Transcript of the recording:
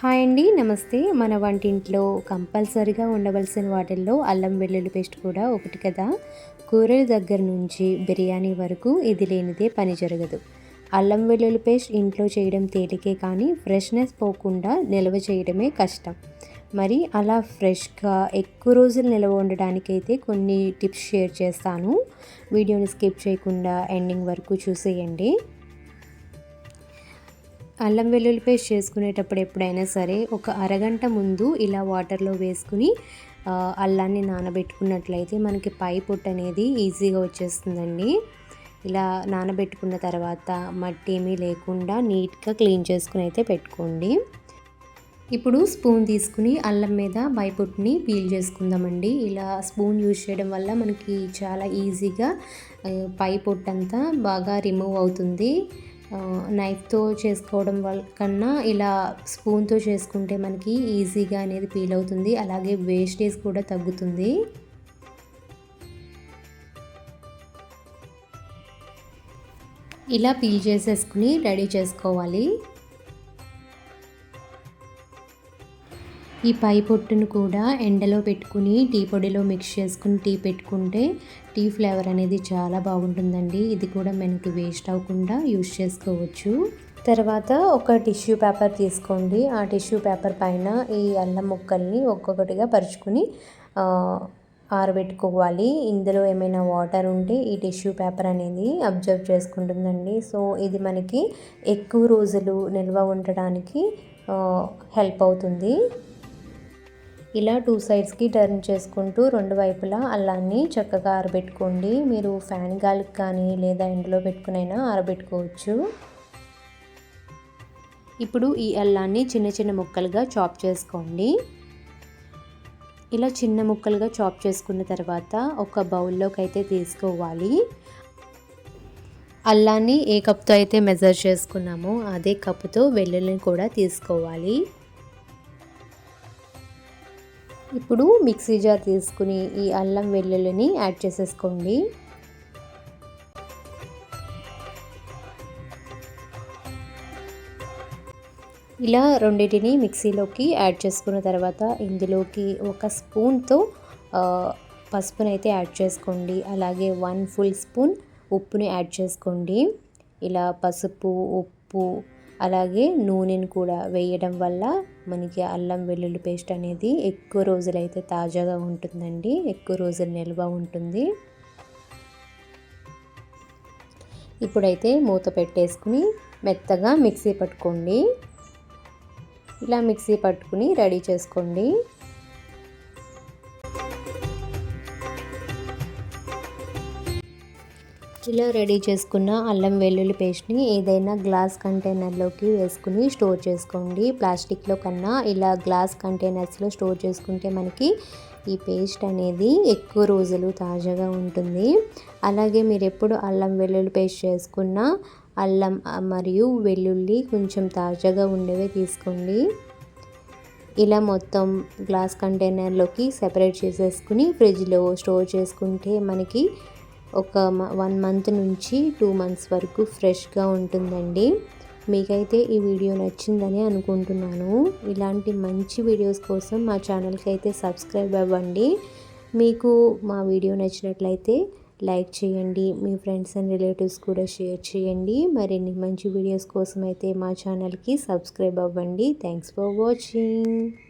Hi అండి నమస్తే. మన వంటింట్లో కంపల్సరీగా ఉండవలసిన వాటిల్లో అల్లం వెల్లుల్లి పేస్ట్ కూడా ఒకటి కదా. కూరల దగ్గర నుంచి బిర్యానీ వరకు ఇది లేనిదే పని జరగదు. అల్లం వెల్లుల్లి పేస్ట్ ఇంట్లో చేయడం తేలికే కానీ ఫ్రెష్నెస్ పోకుండా నిల్వ చేయడమే కష్టం. మరి అలా ఫ్రెష్గా ఎక్కువ రోజులు నిల్వ ఉండడానికైతే కొన్ని టిప్స్ షేర్ చేస్తాను. వీడియోని స్కిప్ చేయకుండా ఎండింగ్ వరకు చూసేయండి. అల్లం వెల్లుల్లి పేస్ట్ చేసుకునేటప్పుడు ఎప్పుడైనా సరే ఒక అరగంట ముందు ఇలా వాటర్లో వేసుకుని అల్లాన్ని నానబెట్టుకున్నట్లయితే మనకి పై పొట్టు అనేది ఈజీగా వచ్చేస్తుందండి. ఇలా నానబెట్టుకున్న తర్వాత మట్టి ఏమీ లేకుండా నీట్గా క్లీన్ చేసుకుని అయితే పెట్టుకోండి. ఇప్పుడు స్పూన్ తీసుకుని అల్లం మీద పైపుట్టుని పీల్ చేసుకుందామండి. ఇలా స్పూన్ యూజ్ చేయడం వల్ల మనకి చాలా ఈజీగా పై పొట్టంతా బాగా రిమూవ్ అవుతుంది. నైఫ్తో చేసుకోవడం వల్ల కన్నా ఇలా స్పూన్తో చేసుకుంటే మనకి ఈజీగా అనేది పీల్ అవుతుంది. అలాగే వేస్టేజ్ కూడా తగ్గుతుంది. ఇలా పీల్ చేసేసుకుని రెడీ చేసుకోవాలి. ఈ పై పొట్టును కూడా ఎండలో పెట్టుకుని టీ పొడిలో మిక్స్ చేసుకుని టీ పెట్టుకుంటే టీ ఫ్లేవర్ అనేది చాలా బాగుంటుందండి. ఇది కూడా మనకి వేస్ట్ అవ్వకుండా యూజ్ చేసుకోవచ్చు. తర్వాత ఒక టిష్యూ పేపర్ తీసుకోండి. ఆ టిష్యూ పేపర్ పైన ఈ అల్లం ముక్కల్ని ఒక్కొక్కటిగా పరుచుకుని ఆరబెట్టుకోవాలి. ఇందులో ఏమైనా వాటర్ ఉంటే ఈ టిష్యూ పేపర్ అనేది అబ్జర్వ్ చేసుకుంటుందండి. సో ఇది మనకి ఎక్కువ రోజులు నిల్వ ఉండడానికి హెల్ప్ అవుతుంది. ఇలా టూ సైడ్స్కి టర్న్ చేసుకుంటూ రెండు వైపులా అల్లాన్ని చక్కగా ఆరబెట్టుకోండి. మీరు ఫ్యాన్ గాలికి కానీ లేదా ఎండలో పెట్టుకునైనా ఆరబెట్టుకోవచ్చు. ఇప్పుడు ఈ అల్లాన్ని చిన్న చిన్న ముక్కలుగా చాప్ చేసుకోండి. ఇలా చిన్న ముక్కలుగా చాప్ చేసుకున్న తర్వాత ఒక బౌల్లోకి అయితే తీసుకోవాలి. అల్లాన్ని ఏ కప్తో అయితే మెజర్ చేసుకున్నామో అదే కప్పుతో వెల్లుల్లిని కూడా తీసుకోవాలి. ఇప్పుడు మిక్సీ జార్ తీసుకుని ఈ అల్లం వెల్లుల్లిని యాడ్ చేసేసుకోండి. ఇలా రెండింటిని మిక్సీలోకి యాడ్ చేసుకున్న తర్వాత ఇందులోకి ఒక స్పూన్తో పసుపునైతే యాడ్ చేసుకోండి. అలాగే వన్ ఫుల్ స్పూన్ ఉప్పుని యాడ్ చేసుకోండి. ఇలా పసుపు ఉప్పు అలాగే నూనెను కూడా వేయడం వల్ల మనకి అల్లం వెల్లుల్లి పేస్ట్ అనేది ఎక్కువ రోజులైతే తాజాగా ఉంటుందండి ఎక్కువ రోజులు నిల్వ ఉంటుంది. ఇప్పుడైతే మూత పెట్టేసుకుని మెత్తగా మిక్సీ పట్టుకోండి. ఇలా మిక్సీ పట్టుకుని రెడీ చేసుకోండి. ఇలా రెడీ చేసుకున్న అల్లం వెల్లుల్లి పేస్ట్ని ఏదైనా గ్లాస్ కంటైనర్లోకి వేసుకుని స్టోర్ చేసుకోండి. ప్లాస్టిక్లో కన్నా ఇలా గ్లాస్ కంటైనర్స్లో స్టోర్ చేసుకుంటే మనకి ఈ పేస్ట్ అనేది ఎక్కువ రోజులు తాజాగా ఉంటుంది. అలాగే మీరు ఎప్పుడు అల్లం వెల్లుల్లి పేస్ట్ చేసుకున్న అల్లం మరియు వెల్లుల్లి కొంచెం తాజాగా ఉండేవే తీసుకోండి. ఇలా మొత్తం గ్లాస్ కంటైనర్లోకి సెపరేట్ చేసేసుకుని ఫ్రిడ్జ్లో స్టోర్ చేసుకుంటే మనకి ఒక వన్ మంత్ నుంచి టూ మంత్స్ వరకు ఫ్రెష్గా ఉంటుందండి. మీకైతే ఈ వీడియో నచ్చిందని అనుకుంటున్నాను. ఇలాంటి మంచి వీడియోస్ కోసం మా ఛానల్కి అయితే సబ్స్క్రైబ్ అవ్వండి. మీకు మా వీడియో నచ్చినట్లయితే లైక్ చేయండి. మీ ఫ్రెండ్స్ అండ్ రిలేటివ్స్ కూడా షేర్ చేయండి. మరిన్ని మంచి వీడియోస్ కోసం అయితే మా ఛానల్కి సబ్స్క్రైబ్ అవ్వండి. Thanks for watching.